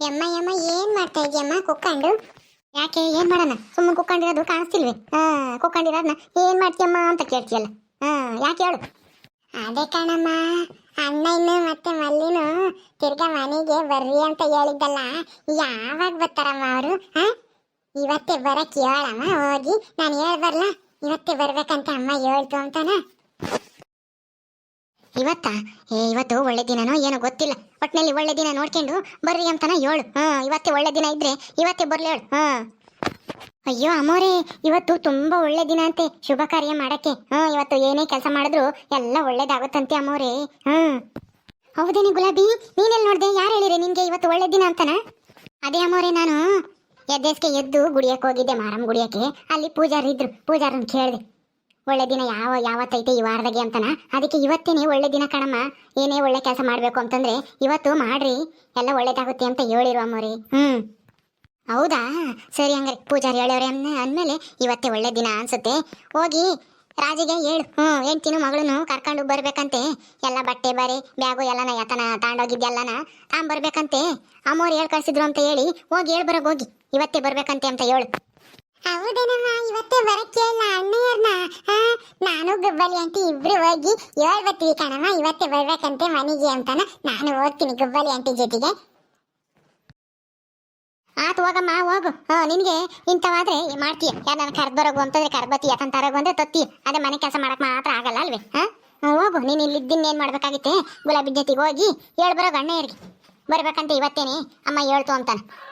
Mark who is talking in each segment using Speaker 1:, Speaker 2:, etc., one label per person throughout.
Speaker 1: ಯಮ್ಮ ಯಮ್ಮ ಏನ್ ಮಾಡ್ತಾ ಇದೀಯಮ್ಮ ಕುಕ್ಕಂಡು? ಯಾಕೆ, ಏನ್ ಮಾಡೋಣ? ಸುಮ್ಮನೆ ಕುಕ್ಕಂಡಿರೋದು ಕಾಣಿಸ್ತಿಲ್ವಿ? ಹಾ ಕುಕ್ಕೊಂಡಿರೋದನ್ನ ಏನ್ ಮಾಡ್ತೀಯಮ್ಮ ಅಂತ ಕೇಳ್ತೀಯಲ್ಲ? ಹಾ, ಯಾಕೆ ಹೇಳು? ಅದೇ ಕಣಮ್ಮ, ಅಣ್ಣ ಇನ್ನು ಮತ್ತೆ ಮಲ್ಲಿನು ತಿರ್ಗಾ ಮನೆಗೆ ಬರ್ರಿ ಅಂತ ಹೇಳಿದ್ದಲ್ಲ. ಯಾವಾಗ ಬರ್ತಾರಮ್ಮ ಅವರು, ಹಾ? ಇವತ್ತೇ ಬರಕ್ಕೆ ಹೇಳಮ್ಮ, ಹೋಗಿ. ನಾನು ಹೇಳ್ಬರ್ಲ? ಇವತ್ತೇ ಬರ್ಬೇಕಂತ ಅಮ್ಮ ಹೇಳ್ತು ಅಂತಾನ? ಇವತ್ತ? ಏ, ಇವತ್ತು ಒಳ್ಳೆ ದಿನನೋ ಏನೋ ಗೊತ್ತಿಲ್ಲ. ಒಟ್ಟಿನಲ್ಲಿ ಒಳ್ಳೆ ದಿನ ನೋಡ್ಕೊಂಡು ಬರ್ರಿ ಅಂತಾನ ಹೇಳು. ಹಾ, ಇವತ್ತೇ ಒಳ್ಳೆ ದಿನ ಇದ್ರೆ ಇವತ್ತೇ ಬರ್ಲಿ ಹೇಳು. ಹಾ. ಅಯ್ಯೋ ಅಮ್ಮೋರೇ, ಇವತ್ತು ತುಂಬಾ ಒಳ್ಳೆ ದಿನ ಅಂತೆ ಶುಭ ಕಾರ್ಯ ಮಾಡಕ್ಕೆ. ಹಾ, ಇವತ್ತು ಏನೇ ಕೆಲಸ ಮಾಡಿದ್ರು ಎಲ್ಲ ಒಳ್ಳೇದಾಗುತ್ತಂತೆ ಅಮ್ಮೋರೇ. ಹ್ಮ್ ಹೌದೇನೆ ಗುಲಾಬಿ? ನೀನೆಲ್ಲಿ ನೋಡ್ದೆ? ಯಾರು ಹೇಳಿರಿ ನಿನ್ಗೆ ಇವತ್ತು ಒಳ್ಳೆ ದಿನ ಅಂತನ? ಅದೇ ಅಮ್ಮೋರೇ, ನಾನು ಎದ್ದೇಸ್ಗೆ ಎದ್ದು ಗುಡಿಯಕ್ಕೆ ಹೋಗಿದ್ದೆ ಮಾರಮ್ಮ ಗುಡಿಯಕ್ಕೆ. ಅಲ್ಲಿ ಪೂಜಾರಿ ಇದ್ರು ಪೂಜಾರನ್ ಕೇಳಿದೆ. ಒಳ್ಳೆ ದಿನ ಯಾವ, ಯಾವತ್ತೈತೆ ಈ ವಾರದಾಗೆ ಅಂತನ? ಅದಕ್ಕೆ ಇವತ್ತೇನೆ ಒಳ್ಳೆ ದಿನ ಕಣಮ್ಮ. ಏನೇ ಒಳ್ಳೆ ಕೆಲಸ ಮಾಡಬೇಕು ಅಂತಂದ್ರೆ ಇವತ್ತು ಮಾಡ್ರಿ. ಎಲ್ಲ ಒಳ್ಳೇದಾಗುತ್ತೆ ಅಂತ ಹೇಳಿರುವ ಅಮ್ಮೋರಿ. ಹ್ಮ್. ಹೌದಾ? ಸರಿ ಹಂಗ್ರಿ. ಪೂಜಾರಿ ಹೇಳೋರಿ ಅನ್ನ, ಅಂದಮೇಲೆ ಇವತ್ತೇ ಒಳ್ಳೆ ದಿನ ಅನ್ಸುತ್ತೆ. ಹೋಗಿ ರಾಜಿಗೆ ಹೇಳು. ಹ್ಞೂ ಹೆಂಡ್ತಿನೂ ಮಗಳನ್ನು ಕರ್ಕೊಂಡು ಬರ್ಬೇಕಂತೆ. ಎಲ್ಲ ಬಟ್ಟೆ ಬರೆ, ಬ್ಯಾಗು ಎಲ್ಲನ ಯಾತನ ತಾಂಡೋಗಿದ್ದೆಲ್ಲನ ತಾಂಬರ್ಬೇಕಂತೆ. ಅಮ್ಮೋರು ಹೇಳ್ ಕಳ್ಸಿದ್ರು ಅಂತ ಹೇಳಿ, ಹೋಗಿ ಹೇಳ್ಬರೋಗಿ ಹೋಗಿ. ಇವತ್ತೇ ಬರ್ಬೇಕಂತೆ ಅಂತ ಹೇಳು. ಹೌದೇನಮ್ಮ, ಇವತ್ತೇ ಬರಕ್ಕೆ ಇಲ್ಲ ಅಣ್ಣಯ್ಯರ್ನ ನಾನು ಗುಬ್ಬಲಿ ಅಂತ ಇಬ್ರು ಹೋಗಿ ಹೇಳ್ಬತ್ತೀವಿ ಕಣಮ್ಮ, ಇವತ್ತೇ ಬರ್ಬೇಕಂತೆ ಮನೆಗೆ ಅಂತಾನ. ನಾನು ಹೋಗ್ತೀನಿ ಗುಬ್ಬಲಿ ಆಂಟಿ ಜೊತೆಗೆ. ಆತು ಹೋಗಮ್ಮ, ಹೋಗು. ಹಾ, ನಿನಗೆ ಇಂಥವಾದ್ರೆ ಮಾಡ್ತೀಯ. ಯಾರು ನಾನು ಕರ್ದ್ ಬರೋಗು ಅಂತಂದ್ರೆ ಕರ್ಬತ್ತಿ ಯಾಕಂತ ತರೋಗು ಅಂದ್ರೆ ತತ್ತಿ. ಅದೇ ಮನೆ ಕೆಲಸ ಮಾಡಕ್ ಮಾತ್ರ ಆಗಲ್ಲ ಅಲ್ವೇ? ಹಾ? ಹೋಗು. ನೀನು ಇಲ್ಲಿದ್ದೀನಿ ಏನು ಮಾಡ್ಬೇಕಾಗಿತ್ತೆ? ಗುಲಾಬಿ ಜೊತೆಗೆ ಹೋಗಿ ಹೇಳ್ಬರೋ ಅಣ್ಣಯ್ಯರಿಗೆ. ಬರ್ಬೇಕಂತ ಇವತ್ತೇನೆ. ಅಮ್ಮ ಹೇಳ್ತು ಅಂತಾನೆ.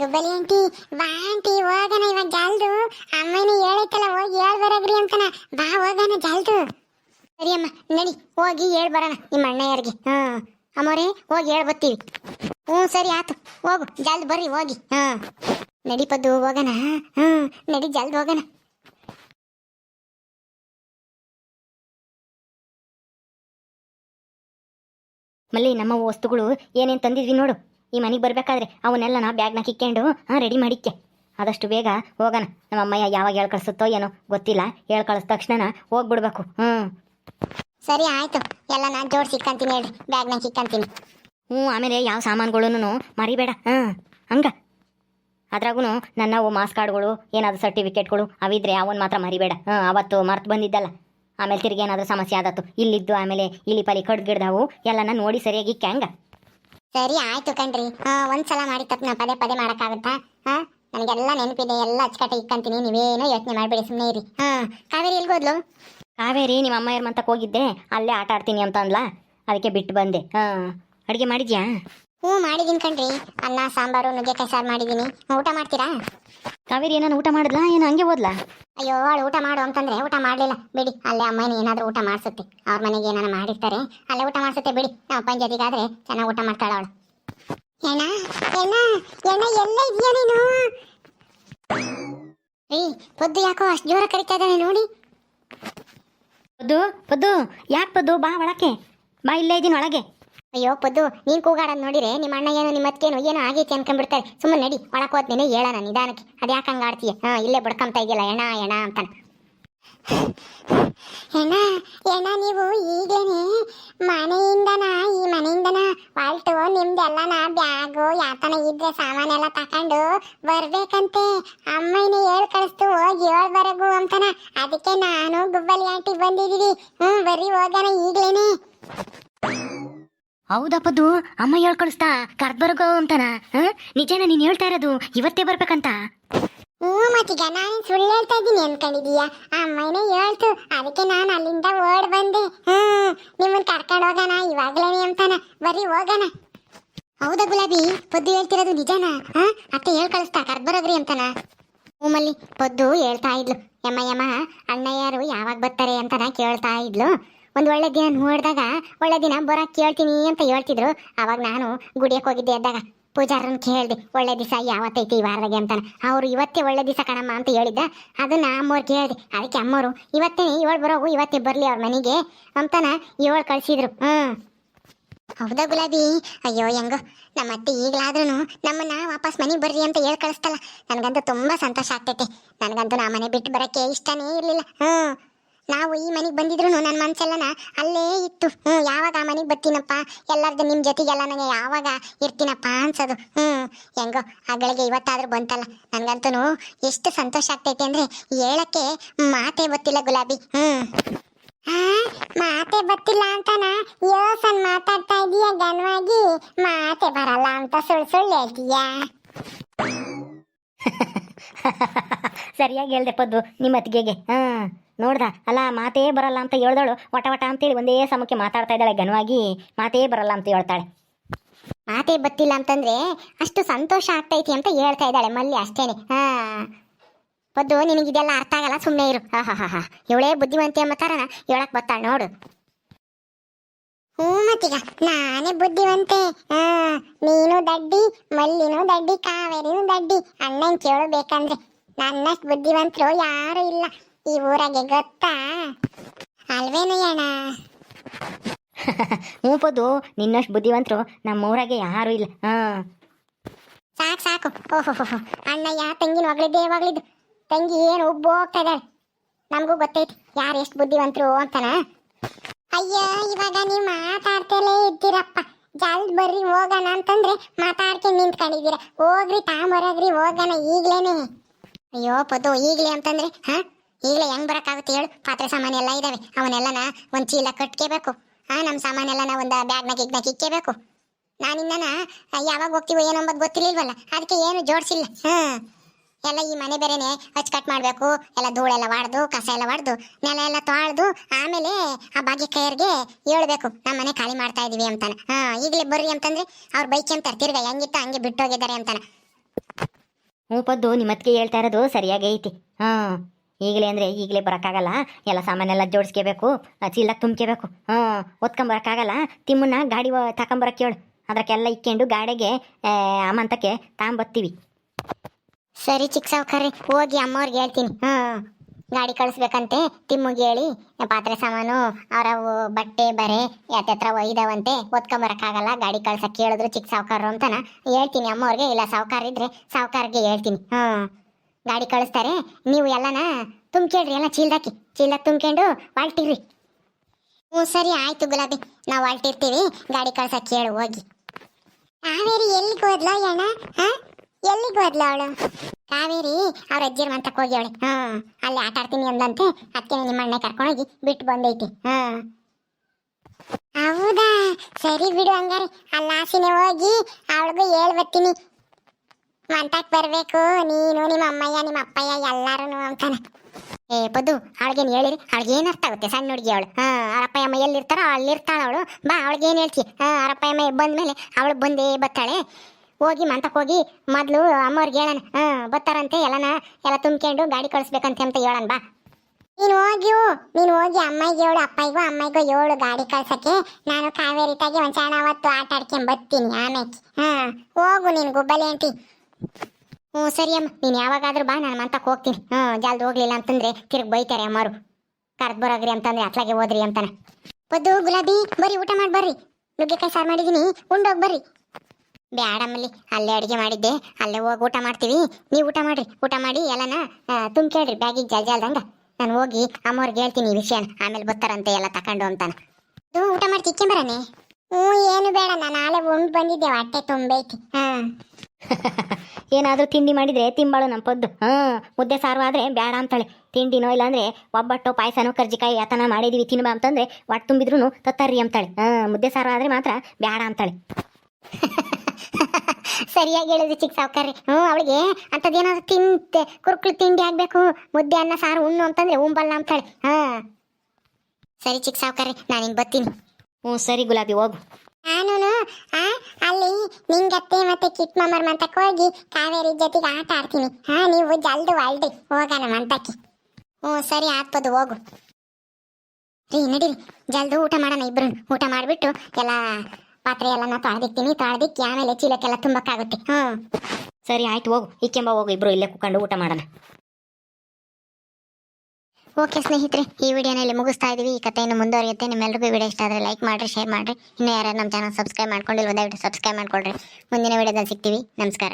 Speaker 1: ಗುಬ್ಬಲಿ ಆಂಟಿ, ಬಾ ಆಂಟಿ, ಹೋಗೋಣ ಇವಾಗ ಜಲ್ದು. ಅಮ್ಮನ ಹೇಳೈತಲ್ಲ, ಹೋಗಿ ಹೇಳ್ ಬರಗ್ರಿ ಅಂತನ. ಬಾ ಹೋಗನ ಜಲ್ದು. ಸರಿ ಅಮ್ಮ, ನಡಿ, ಹೋಗಿ ಹೇಳ್ ಬರೋಣ ನಿಮ್ಮ ಅಣ್ಣಯ್ಯರಿಗೆ. ಹಾ ಅಮ್ಮೋರೇ ಹೋಗಿ ಹೇಳ್ ಬರ್ತೀವಿ. ಹ್ಞೂ, ಸರಿ ಆತು. ಹೋಗು, ಜಲ್ದ್ ಬರ್ರಿ, ಹೋಗಿ. ಹಾ. ನಡಿ ಪದ್ದು, ಹೋಗೋಣ. ಹ್ಞೂ ನಡಿ, ಜಲ್ದ್ ಹೋಗೋಣ.
Speaker 2: ಮಲ್ಲಿ, ನಮ್ಮ ವಸ್ತುಗಳು ಏನೇನು ತಂದಿದ್ವಿ ನೋಡು. ಈ ಮನೆಗೆ ಬರಬೇಕಾದ್ರೆ ಅವನ್ನೆಲ್ಲ ನಾ ಬ್ಯಾಗ್ನ ಕಿಕ್ಕೊಂಡು ಹಾಂ ರೆಡಿ ಮಾಡಿಕ್ಕೆ. ಆದಷ್ಟು ಬೇಗ ಹೋಗೋಣ. ನಮ್ಮ ಅಮ್ಮಯ್ಯ ಯಾವಾಗ ಹೇಳ್ ಕಳಿಸುತ್ತೋ ಏನೋ ಗೊತ್ತಿಲ್ಲ. ಹೇಳ್ ಕಳಿಸಿದ ತಕ್ಷಣ ಹೋಗ್ಬಿಡ್ಬೇಕು. ಹ್ಞೂ
Speaker 1: ಸರಿ ಆಯಿತು. ಎಲ್ಲ ನಾನು ಜೋಡಿ ಇಕ್ಕಂತೀನಿ ಹೇಳ್ರಿ. ಬ್ಯಾಗ್ನ ಸಿಕ್ಕಂತೀನಿ
Speaker 2: ಹ್ಞೂ ಆಮೇಲೆ ಯಾವ ಸಾಮಾನುಗಳೂ ಮರಿಬೇಡ. ಹಾಂ ಹಂಗೆ. ಅದ್ರಾಗೂ ಓ ಮಾಸ್ ಕಾರ್ಡ್ಗಳು ಏನಾದರೂ ಸರ್ಟಿಫಿಕೇಟ್ಗಳು ಅವಿದ್ರೆ ಅವನ್ ಮಾತ್ರ ಮರಿಬೇಡ. ಹಾಂ ಅವತ್ತು ಮರ್ತು ಬಂದಿದ್ದಲ್ಲ. ಆಮೇಲೆ ತಿರ್ಗಿ ಏನಾದರೂ ಸಮಸ್ಯೆ ಆದತ್ತು. ಇಲ್ಲಿದ್ದು ಆಮೇಲೆ ಇಲಿ ಪಲಿ ಕಡ್ಗಿಡ್ದವು ಎಲ್ಲನ ನೋಡಿ ಸರಿಯಾಗಿ ಕ್ಯಾಂಗ
Speaker 1: ಸರಿ ಆಯ್ತು ಕಣ್ರಿ. ಹಾ ಒಂದ್ಸಲ ಮಾಡಿ ತಪ್ಪು ನಾ ಪದೇ ಪದೇ ಮಾಡಕ್ಕಾಗುತ್ತಾ? ಹಾಂ ನನಗೆಲ್ಲ ನೆನಪಿದೆ ಎಲ್ಲ ಅಚ್ಚಕಟ್ಟೆ ಇಕ್ಕಂತೀನಿ ನೀವೇನೋ ಯೋಚನೆ ಮಾಡಬೇಡಿ ಸುಮ್ಮನೆ ಇರಿ. ಹಾ ಕಾವೇರಿ ಎಲ್ಗೋದ್ಲು
Speaker 2: ಕಾವೇರಿ ನಿಮ್ಮ ಇರ್ ಮಂತಕ್ಕೆ ಹೋಗಿದ್ದೆ ಅಲ್ಲೇ ಆಟ ಆಡ್ತೀನಿ ಅಂತ ಅಂದ್ಲಾ ಅದಕ್ಕೆ ಬಿಟ್ಟು ಬಂದೆ. ಹಾಂ ಅಡುಗೆ ಮಾಡಿದ್ಯಾ?
Speaker 1: ಹ್ಞೂ ಮಾಡಿದ್ದೀನಿ ಕಣ್ರಿ. ಅನ್ನ ಸಾಂಬಾರು ನುಗ್ಗೆಕಾಯಿ ಸಾರು ಮಾಡಿದ್ದೀನಿ ಊಟ ಮಾಡ್ತೀರಾ?
Speaker 2: ಕಾವೇರಿ ಏನಾನು ಊಟ ಮಾಡಿದ್ಲಾ ಏನು ಹಂಗೆ ಹೋದ್ಲಾ?
Speaker 1: ಅಯ್ಯೋ ಅವಳು ಊಟ ಮಾಡು ಅಂತಂದ್ರೆ ಊಟ ಮಾಡಲಿಲ್ಲ. ಬಿಡಿ ಅಲ್ಲೇ ಅಮ್ಮನ ಏನಾದರೂ ಊಟ ಮಾಡಿಸುತ್ತೆ. ಅವ್ರ ಮನೆಗೆ ಏನಾರ ಮಾಡಿರ್ತಾರೆ. ಅಲ್ಲೇ ಊಟ ಮಾಡಿಸುತ್ತೆ ಬಿಡಿ. ನಾವು ಅಪ್ಪನ ಜೊತೆಗಾದ್ರೆ ಚೆನ್ನಾಗಿ ಊಟ ಮಾಡ್ತಾಳೆ ಅವಳು. ಏನ ಏನ ಏನ ಎಲ್ಲ ಇದೆಯಾ ನೀನು? ರೀ ಪೊದ್ದು ಯಾಕೋ ಅಷ್ಟು ಜೋರ ಕರಿತಾ ಇದ್ದಾನೆ ನೋಡಿ.
Speaker 2: ಪದ್ದು ಪದ್ದು ಯಾಕೆ ಪದ್ದು? ಬಾ ಒಳಕ್ಕೆ. ಬಾ ಇಲ್ಲೇ ಇದ್ದೀನಿ ಒಳಗೆ.
Speaker 1: ಅಯ್ಯೋ, ಪದ್ದು, ನೀನ್ ಕೂಗಾಡೋದ್ ನೋಡಿರೆ ನಿಮ್ಮ ಅಣ್ಣ ಏನೋ, ನಿಮ್ಮ ಅತ್ತಿಗೇನೋ ಏನೋ ಆಗೈತಿ ಅನ್ಕೊಂಡ್ಬಿಡ್ತಾರೆ. ಸುಮ್ಮನೆ ನಡಿ ಒಳಕ್ ಹೋದ್ನೇನೆ ಹೇಳೋಣ ನಿಧಾನಕ್ಕೆ. ಅದು ಯಾಕೆ ಹಂಗೆ ಆಡ್ತೀಯ? ಹಾ, ಇಲ್ಲೇ ಬಡ್ಕೊಂತ ಇದೆಯಲ್ಲ, ಎಣ ಎಣ ಅಂತಾನೆ. ಎಣ ಎಣ, ನೀವು ಈಗೇನೆ ಮನೆಯಿಂದನ, ಈ ಮನೆಯಿಂದನ? ಹೊಲ್ಟು ನಿಮ್ದೆಲ್ಲನ ಬ್ಯಾಗು, ಯಾತನ ಇದ್ರೆ ಸಾಮಾನೆಲ್ಲ ತಕೊಂಡು ಬರ್ಬೇಕಂತೆ. ಅಮ್ಮನೇ ಹೇಳ್ ಕಳಿಸ್ತು, ಹೋಗಿ ಹೇಳ್ ಬರಗು ಅಂತಾನ. ಅದಕ್ಕೆ ನಾನು ಗುಬ್ಬಲಿ ಆಂಟಿ ಬಂದಿದ್ದೀವಿ. ಹ್ಞೂ ಬರ್ರಿ, ಹೋಗೋಣ ಈಗ್ಲೇನೆ.
Speaker 2: ಹೌದಾ ಪದ್ದು ಅಮ್ಮ ಹೇಳ್ ಕಳಿಸ್ತಾ ಕರ್ಬರ್ಗೋ ಅಂತಾನ, ಹ? ನಿಜಾನ ನೀನ್ ಹೇಳ್ತಾ ಇರೋದು ಇವತ್ತೇ ಬರ್ಬೇಕಂತ?
Speaker 1: ಹ್ಞೂ ಮತ್ತೀಗ ನಾನು ಸುಳ್ಳು ಹೇಳ್ತಾ ಇದ್ದೀನಿ ಅನ್ಕೊಂಡಿದೀಯ. ಅಮ್ಮನೇ ಹೇಳ್ತು, ಅದಕ್ಕೆ ನಾನು ಅಲ್ಲಿಂದ ಓಡ್ ಬಂದೆ. ಹ್ಮ್ ನಿಮ್ಮನ್ನ ಕರ್ಕೊಂಡು ಹೋಗೋಣ, ಇವಾಗ್ಲೇನೆ ಅಂತಾನ. ಬರ್ರಿ, ಹೋಗೋಣ. ಹೌದಾ ಗುಲಾಬಿ? ಪದ್ದು ಹೇಳ್ತಿರೋದು ನಿಜನಾ? ಹಾ? ಅತ್ತೆ ಹೇಳ್ ಕಳಿಸ್ತಾ ಕರ್ಬರೋಗ್ರಿ ಅಂತಾನ. ಹ್ಞೂಮಲ್ಲಿ ಪದ್ದು ಹೇಳ್ತಾ ಇದ್ಲು. ಯಮ್ಮ ಯಮ್ಮ, ಅಣ್ಣಯ್ಯರು ಯಾವಾಗ ಬರ್ತಾರೆ ಅಂತಾನ ಕೇಳ್ತಾ ಇದ್ಲು. ಒಂದು ಒಳ್ಳೆ ದಿನ ನೋಡಿದಾಗ, ಒಳ್ಳೆ ದಿನ ಬರಕ್ ಕೇಳ್ತೀನಿ ಅಂತ ಹೇಳ್ತಿದ್ರು. ಅವಾಗ ನಾನು ಗುಡಿಯಕ್ಕೆ ಹೋಗಿದ್ದೆ ಎದ್ದಾಗ, ಪೂಜಾರನ್ ಕೇಳ್ದೆ, ಒಳ್ಳೆ ದಿವಸ ಯಾವತ್ತೈತಿ ಈ ವಾರದಾಗೆ ಅಂತಾನೆ. ಅವರು ಇವತ್ತೇ ಒಳ್ಳೆ ದಿವಸ ಕಣಮ್ಮ ಅಂತ ಹೇಳಿದ್ದ. ಅದನ್ನ ಅಮ್ಮವ್ರು ಕೇಳ್ದೆ, ಅದಕ್ಕೆ ಅಮ್ಮವರು, ಇವತ್ತೇ ಏಳು ಬರೋಗು, ಇವತ್ತೇ ಬರಲಿ ಅವ್ರ ಮನೆಗೆ. ಅಂತಾನ ಏಳು ಕಳಿಸಿದ್ರು. ಹ್ಮ್. ಹೌದಾ ಗುಲಾಬಿ? ಅಯ್ಯೋ, ಹೆಂಗೋ, ನಮ್ಮ ಅತ್ತೆ ಈಗಲಾದ್ರೂ ನಮ್ಮನ್ನ ವಾಪಸ್ ಮನೆಗೆ ಬರ್ರಿ ಅಂತ ಹೇಳಿ ಕಳಿಸ್ತಲ್ಲ ನನಗಂತೂ ತುಂಬಾ ಸಂತೋಷ ಆಗ್ತೈತೆ. ನನಗಂತೂ ನಾ ಮನೆ ಬಿಟ್ಟು ಬರಕ್ಕೆ ಇಷ್ಟನೇ ಇರಲಿಲ್ಲ. ಹ್ಮ್. ನಾವು ಈ ಮನೆಗೆ ಬಂದಿದ್ರು ನನ್ನ ಮನ್ಸೆಲ್ಲನ ಅಲ್ಲೇ ಇತ್ತು. ಹ್ಞೂ ಯಾವಾಗ ಆ ಮನೆಗೆ ಬರ್ತೀನಪ್ಪ? ಎಲ್ಲರದು ನಿಮ್ಮ ಜೊತೆಗೆಲ್ಲ ನನಗೆ ಯಾವಾಗ ಇರ್ತೀನಪ್ಪ ಅನ್ಸೋದು. ಹ್ಞೂ ಹೆಂಗೋ ಗಳಿಗೆ ಇವತ್ತಾದರೂ ಬಂತಲ್ಲ. ನನಗಂತೂ ಎಷ್ಟು ಸಂತೋಷ ಆಗ್ತೈತೆ ಅಂದ್ರೆ ಹೇಳಕ್ಕೆ ಮಾತೇ ಗೊತ್ತಿಲ್ಲ ಗುಲಾಬಿ. ಆ, ಮಾತೆ ಬರ್ತಿಲ್ಲ ಅಂತಾನ? ಯೋಸನ್ ಮಾತಾಡ್ತಾ ಇದೀಯ ಗನ್ವಾಗಿ ಮಾತೆ ಬರಲ್ಲ ಅಂತ ಸುಳ್ಳು ಸುಳ್ಳು ಹೇಳ್ತೀಯಾ?
Speaker 2: ಸರಿಯಾಗಿ ಹೇಳ್ದೆ ಪದ್ದು, ನಿಮ್ಮ ಅತ್ತಿಗೆಗೆ. ಹಾಂ, ನೋಡ್ದ, ಅಲ್ಲ, ಮಾತೇ ಬರಲ್ಲ ಅಂತ ಹೇಳ್ದಳು. ವಟ ವಟ ಅಂತೇಳಿ ಒಂದೇ ಸಮಕ್ಕೆ ಮಾತಾಡ್ತಾ ಇದ್ದಾಳೆ ಘನವಾಗಿ. ಮಾತೇ ಬರಲ್ಲ ಅಂತ ಹೇಳ್ತಾಳೆ.
Speaker 1: ಮಾತೆ ಬತ್ತಿಲ್ಲ ಅಂತಂದ್ರೆ ಅಷ್ಟು ಸಂತೋಷ ಆಗ್ತೈತಿ ಅಂತ ಹೇಳ್ತಾ ಇದ್ದಾಳೆ ಮಲ್ಲಿ ಅಷ್ಟೇನೆ. ಹಾ. ಪದ್ದು, ನಿನಗಿದೆಲ್ಲ ಅರ್ಥ ಆಗಲ್ಲ ಸುಮ್ಮನೆ ಇರು. ಹಾ ಹಾ ಹಾ ಹಾ. ಇವಳೇ ಬುದ್ಧಿವಂತಿ ಅಂಬತ್ತಾರ ಹೇಳಕ್ ಬತ್ತಾಳೆ ನೋಡು. ಹ್ಞೂ ಮತ್ತೀಗ. ನಾನೇ ಬುದ್ಧಿವಂತೆ. ಆ ನೀನು ದಡ್ಡಿ ಮಲ್ಲಿನೂ ದಡ್ಡಿ ಕಾವೇರಿನೂ ದಡ್ಡಿ. ಅಣ್ಣನ್ ಕೇಳಬೇಕಂದ್ರೆ ನನ್ನಷ್ಟು ಬುದ್ಧಿವಂತರು ಯಾರು ಇಲ್ಲ. ಈ ಊರಾಗೆ ಗೊತ್ತಾ? ಅಲ್ವೇನು ಅಣ್ಣ
Speaker 2: ಪದ್ದು ನಿನ್ನಷ್ಟು ಬುದ್ಧಿವಂತರು ನಮ್ಮ ಊರಾಗೆ ಯಾರು ಇಲ್ಲ. ಹಾ.
Speaker 1: ಸಾಕು ಸಾಕು. ಓಹೋ ಅಣ್ಣಯ್ಯ ತಂಗಿನ ಒಗಳಿದ್ದೆ ಒಗಳಿದ್ದು ತಂಗಿ ಏನು ಉಬ್ಬು ಹೋಗ್ತಾ ಇದ್ದಾಳೆ. ನಮಗೂ ಗೊತ್ತೈತಿ. ಯಾರು ಎಷ್ಟು ಬುದ್ಧಿವಂತರು ಅಂತನ? ಅಯ್ಯೋ, ಇವಾಗ ನೀವು ಮಾತಾಡ್ತಲೇ ಇದ್ದೀರಪ್ಪ. ಜಲ್ದ್ ಬರ್ರಿ, ಹೋಗೋಣ ಅಂತಂದ್ರೆ ಮಾತಾಡ್ಕೊಂಡು ನಿಂತ್ಕೊಂಡಿದ್ದೀರ. ಹೋಗ್ರಿ ತಾಂಬರಾಗ್ರಿ ಹೋಗೋಣ ಈಗ್ಲೇನೆ. ಅಯ್ಯೋ ಪದ್ದು ಈಗ್ಲೇ ಅಂತಂದ್ರೆ, ಹಾ? ಈಗಲೇ ಹೆಂಗ್ ಬರಕ್ಕಾಗುತ್ತೆ ಹೇಳು? ಪಾತ್ರೆ ಸಾಮಾನು ಎಲ್ಲ ಇದಾವೆ. ಅವನ್ನೆಲ್ಲನ ಒಂದ್ ಚೀಲ ಕಟ್ಕೋಬೇಕು. ಹಾ ನಮ್ಮ ಸಾಮಾನೆಲ್ಲನ ಒಂದು ಬ್ಯಾಗ್ನ ಗಿಗ್ನ ಇಕ್ಕೇಬೇಕು ನಾನಿನ್ನ ಯಾವಾಗ ಹೋಗ್ತೀವೋ ಏನೋ ಅಂಬದ್ ಗೊತ್ತಿರ್ಲಿಲ್ವಲ್ಲ? ಅದಕ್ಕೆ ಏನು ಜೋಡಿಸಿಲ್ಲ. ಹಾ. ಎಲ್ಲ ಈ ಮನೆ ಬೇರೆನೆ ಹಚ್ ಕಟ್ ಮಾಡಬೇಕು. ಎಲ್ಲ ಧೂಳೆಲ್ಲ ವಾಡ್ದು, ಕಸ ಎಲ್ಲ ವಾಡ್ದು, ನೆಲ ಎಲ್ಲ ತೊಳ್ದು, ಆಮೇಲೆ ಆ ಭಾಗ್ಯಕ್ಕಯ್ಯರ್ಗೆ ಹೇಳ್ಬೇಕು ನಮ್ಮ ಮನೆ ಖಾಲಿ ಮಾಡ್ತಾ ಇದೀವಿ ಅಂತಾನೆ. ಹಾ, ಈಗಲೇ ಬರ್ರಿ ಅಂತಂದ್ರೆ ಅವ್ರ ಬೈಕ್ ಅಂತಾರೆ, ತಿರ್ಗ ಹೆಂಗಿತ್ತು ಹಂಗೆ ಬಿಟ್ಟು ಹೋಗಿದ್ದಾರೆ ಅಂತಾನೆ.
Speaker 2: ಹ್ಞೂ ಪದ್ದು ನಿಮ್ಮ ಹೇಳ್ತಾ ಇರೋದು ಸರಿಯಾಗಿ ಐತಿ. ಹಾಂ, ಈಗಲೇ ಅಂದರೆ ಈಗಲೇ ಬರೋಕ್ಕಾಗಲ್ಲ. ಎಲ್ಲ ಸಾಮಾನೆಲ್ಲ ಜೋಡಿಸ್ಕೋಬೇಕು ಚೀಲ ತುಂಬ್ಕೋಬೇಕು. ಹಾಂ ಒತ್ಕೊಂಬರಕ್ಕಾಗಲ್ಲ ತಿಮ್ಮನ್ನ ಗಾಡಿ ತಕೊಂಬರಕ್ಕೆ ಹೇಳು. ಅದಕ್ಕೆಲ್ಲ ಇಕ್ಕೊಂಡು ಗಾಡಿಗೆ ಅಮಂತಕ್ಕೆ ತಾಂಬತ್ತೀವಿ.
Speaker 1: ಸರಿ ಚಿಕ್ಕ ಸಾವುಕಾರ್ರಿ ಹೋಗಿ ಅಮ್ಮವ್ರಿಗೆ ಹೇಳ್ತೀನಿ. ಹಾ ಗಾಡಿ ಕಳಿಸ್ಬೇಕಂತೆ, ತಿಮ್ಮಗೆ ಹೇಳಿ. ಪಾತ್ರೆ ಸಾಮಾನು, ಅವರವು ಬಟ್ಟೆ, ಬರೆ ಯಾತತ್ರ ಒಯ್ದವಂತೆ. ಒತ್ಕೊಂಬರಕ್ಕಾಗಲ್ಲ ಗಾಡಿ ಕಳ್ಸಕ್ಕೆ ಹೇಳಿದ್ರು ಚಿಕ್ಕ ಸಾವ್ಕಾರರು ಅಂತನ. ಹೇಳ್ತೀನಿ ಅಮ್ಮವ್ರಿಗೆ, ಇಲ್ಲ ಸಾವುಕಾರ ಇದ್ರೆ ಸಾವುಕಾರಿಗೆ ಹೇಳ್ತೀನಿ. ಹಾ ಗಾಡಿ ಕಳಿಸ್ತಾರೆ, ನೀವು ಎಲ್ಲನ ತುಂಬ್ಕೇಳ್ರಿ, ಎಲ್ಲ ಚೀಲ್ದಾಕಿ. ಚೀಲ್ದಾಕಿ ತುಂಬ್ಕೊಂಡು ಹೊಲ್ಟಿರಿ ಹ್ಞೂ, ಸರಿ ಆಯ್ತು ಗುಲಾಬಿ. ನಾವು ಹೊಲ್ಟಿರ್ತೀವಿ ಗಾಡಿ ಕಳ್ಸಕ್ಕೆ ಹೇಳು ಹೋಗಿ. ಆಮೇಲೆ ಎಲ್ಲಿಗೆ ಹೋದ್ಲೋ ಅಣ್ಣ ಹಾ? ಎಲ್ಲಿಗೆ ಹೋದ್ಲ ಅವಳು? ಕಾವೇರಿ, ಅವ್ರ ಅಜ್ಜಿರ್ ಮಂತಕ್ಕೆ ಹೋಗಿ ಅವಳೆ ಹಾ ಅಲ್ಲಿ ಆಟ ಆಡ್ತೀನಿ ಅಂದಂತೆ ಅದಕ್ಕೆ ನಿಮ್ಮ ಅಣ್ಣ ಕರ್ಕೊಂಡೋಗಿ ಬಿಟ್ಟು ಬಂದೈತಿ. ಹಾ ಹೌದಾ? ಸರಿ ಬಿಡು ಹಂಗಾರೆ. ಅಲ್ಲಿ ಆಸಿನೇ ಹೋಗಿ ಅವಳಿಗೂ ಹೇಳಿ ಬರ್ತೀನಿ ಮಂತಕ್ ಬರ್ಬೇಕು. ನೀನು ನಿಮ್ಮ ಅಮ್ಮಯ್ಯ, ನಿಮ್ಮ ಅಪ್ಪಯ್ಯ ಎಲ್ಲಾರು ಅಂತಾನೆ. ಏ, ಪದ್ದು, ಅವಳಿಗೇನು ಹೇಳಿರಿ? ಅವಳಿಗೆ ಏನು ಅರ್ಥ ಆಗುತ್ತೆ ಸಣ್ಣ ಹುಡುಗಿ ಅವಳು? ಹಾ ಅವರಪ್ಪ ಅಮ್ಮ ಎಲ್ಲಿರ್ತಾರೋ ಅಲ್ಲಿರ್ತಾಳ ಅವಳು. ಬಾ ಅವಳಿಗೆ ಏನು ಹೇಳ್ತಿ ಹಾ ಅವರಪ್ಪ ಅಮ್ಮ ಬಂದ್ಮೇಲೆ ಅವಳು ಬಂದೇ ಬತ್ತಾಳೆ. ಹೋಗಿ ಮಂತಕ್ ಹೋಗಿ ಮೊದಲು ಅಮ್ಮವ್ರಿಗೆ ಹೇಳಣ ಹ್ಮ್ ಬರ್ತಾರಂತೆ ಎಲ್ಲನ, ಎಲ್ಲ ತುಂಬ್ಕೊಂಡು ಗಾಡಿ ಕಳಿಸ್ಬೇಕಂತೆ ಅಂತ ಹೇಳಣ, ಬಾ. ನೀನು ಹೋಗಿ ನೀನು ಹೋಗಿ ಅಮ್ಮಗೆ ಹೇಳು ಅಪ್ಪಯ್ಯಗೂ ಅಮ್ಮಗೆ ಹೇಳು ಗಾಡಿ ಕಳ್ಸಕ್ಕೆ. ನಾನು ಕಾವೇರಿ ತಾಗಿ ಒಂದು ಸಣ್ಣ ಅವತ್ತು ಆಟ ಆಡ್ಕೊಂಡ್ ಬರ್ತೀನಿ ಆಮೇಲೆ ಹಾ ಹೋಗು ನೀನು ಗುಬ್ಬಲಿ ಆಂಟಿ. ಹ್ಞೂ, ಸರಿ ಅಮ್ಮ, ನೀನು ಯಾವಾಗಾದ್ರೂ ಬಾ, ನಾನು ಮಂತಕ್ಕೆ ಹೋಗ್ತೀನಿ. ಹ್ಞೂ, ಜಲ್ದಿ ಹೋಗ್ಲಿಲ್ಲ ಅಂತಂದ್ರೆ ತಿರುಗ್ ಬೈತಾರೆ ಅಮ್ಮರು ಕರೆದು ಬರೋಗ್ರಿ ಅಂತಂದ್ರೆ ಅತ್ಲಾಗೆ ಹೋದ್ರಿ ಅಂತಾನೆ. ಬದ್ದು ಗುಲಾಬಿ, ಬರ್ರಿ, ಊಟ ಮಾಡಿ ಬರ್ರಿ. ನುಗ್ಗೆಕಾಯಿ ಸಾರು ಮಾಡಿದ್ದೀನಿ, ಉಂಡೋಗಿ ಬರ್ರಿ. ಬ್ಯಾಡಮ್ಮಲ್ಲಿ ಅಲ್ಲೇ ಅಡುಗೆ ಮಾಡಿದ್ದೆ, ಅಲ್ಲೇ ಹೋಗಿ ಊಟ ಮಾಡ್ತೀವಿ. ನೀವು ಊಟ ಮಾಡ್ರಿ, ಊಟ ಮಾಡಿ ಎಲ್ಲನ ತುಂಬ್ಕೇಳ್ರಿ ಬ್ಯಾಗಿಗೆ ಜಲ್ ಅಲ್ದಂಗೆ ನಾನು ಹೋಗಿ ಅಮ್ಮವ್ರಿಗೆ ಹೇಳ್ತೀನಿ ಈ ವಿಷಯನ, ಆಮೇಲೆ ಬರ್ತಾರಂತೆ ಎಲ್ಲ ತಕೊಂಡು ಅಂತಾನೆ. ಇದು ಊಟ ಮಾಡಿ ತಿಕ್ಕೊಂಬರನೆ? ಹ್ಞೂ, ಏನು ಬೇಡ ನಾಳೆ ಉಂಡು ಬಂದಿದ್ದೆ ಹೊಟ್ಟೆ ತುಂಬೈತಿ ಹಾಂ.
Speaker 2: ಏನಾದರೂ ತಿಂಡಿ ಮಾಡಿದರೆ ತಿಂಬಾಳು ನಮ್ಮ ಪದ್ದು. ಹಾಂ, ಮುದ್ದೆ ಸಾರು ಆದರೆ ಬೇಡ ಅಂತಾಳೆ. ತಿಂಡಿನೋ ಇಲ್ಲಾಂದರೆ ಒಬ್ಬಟ್ಟು, ಪಾಯಸನೋ, ಕರ್ಜಿಕಾಯಿ ಯಾತನ ಮಾಡಿದೀವಿ, ತಿನ್ಬಾ ಅಂತಂದರೆ ಹೊಟ್ಟೆ ತುಂಬಿದ್ರು ತತ್ತರ್ರಿ ಅಂತಾಳೆ. ಹಾಂ, ಮುದ್ದೆ ಸಾರು ಆದರೆ ಮಾತ್ರ ಬೇಡ ಅಂತಾಳೆ.
Speaker 1: ಸರಿಯಾಗಿ ಹೇಳಿದ್ರಿ ಚಿಕ್ಕ ಸಾವುಕಾರ್ರಿ. ಹ್ಞೂ ಅವಳಿಗೆ ಅಂಥದ್ದೇನಾದ್ರು ತಿಂತೆ ಕುರುಕುಳು ತಿಂಡಿ ಆಗಬೇಕು ಮುದ್ದೆ ಅನ್ನ ಸಾರು ಉಣ್ಣು ಅಂತಂದ್ರೆ ಉಂಬಲ್ಲ ಅಂತಾಳೆ. ಹಾ. ಸರಿ ಚಿಕ್ಕ ಸಾವುಕಾರ್ರಿ ನಾನು ಹಿಂಗೆ ಬರ್ತೀನಿ
Speaker 2: ಹ್ಞೂ ಸರಿ ಗುಲಾಬಿ ಹೋಗು.
Speaker 1: ನಾನು ಅಲ್ಲಿ ನಿಂಗತ್ತೆ ಮತ್ತೆ ಕಿಟ್ ಮಾಮರ್ ಮಂತಕ್ಕೆ ಹೋಗಿ ಕಾವೇರಿ ಜೊತೆಗೆ ಆಟ ಆಡ್ತೀನಿ. ಹಾ ನೀವು ಜಲ್ದು ಹೊಲ್ಡಿ ಹೋಗೋಣ ಮಂತಕ್ಕೆ ಹ್ಞೂ ಸರಿ ಆಗ್ಬೋದು ಹೋಗು. ರೀ ನಡೀರಿ ಜಲ್ದು ಊಟ ಮಾಡೋಣ ಇಬ್ರು ಊಟ ಮಾಡಿಬಿಟ್ಟು ಎಲ್ಲ ಪಾತ್ರೆ ಎಲ್ಲ ನಾ ತೊಳೆದಿಕ್ತೀನಿ. ತೊಳೆದಿಕ್ಕಿ ಆಮೇಲೆ ಚೀಲಕ್ಕೆಲ್ಲ ತುಂಬಕ್ಕಾಗುತ್ತೆ. ಹ್ಞೂ
Speaker 2: ಸರಿ ಆಯ್ತು ಹೋಗು. ಈಕೆಂಬ ಹೋಗು ಇಬ್ರು ಇಲ್ಲೇ ಕುಕ್ಕಂಡು ಊಟ ಮಾಡೋಣ.
Speaker 1: ಓಕೆ ಸ್ನೇಹಿತರೆ ಈ ವಿಡಿಯೋನ ಇಲ್ಲಿ ಮುಗಿಸ್ತಾ ಇದೀವಿ. ಈ ಕಥೆಯನ್ನು ಮುಂದುವರಿಯುತ್ತೆ. ನಿಮ್ಮೆಲ್ಲರಿಗೂ ವಿಡಿಯೋ ಇಷ್ಟ ಆದರೆ ಲೈಕ್ ಮಾಡಿರಿ ಶೇರ್ ಮಾಡಿರಿ. ಇನ್ನೂ ಯಾರು ನಮ್ಮ ಚಾನಲ್ ಸಬ್ಸ್ಕ್ರೈಬ್ ಮಾಡ್ಕೊಂಡಿಲ್ಲ ದಯವಿಟ್ಟು ಸಬ್ಸ್ಕ್ರೈಬ್ ಮಾಡ್ಕೊಳ್ರಿ. ಮುಂದಿನ ವಿಡಿಯೋದಲ್ಲಿ ಸಿಗ್ತೀವಿ. ನಮಸ್ಕಾರ.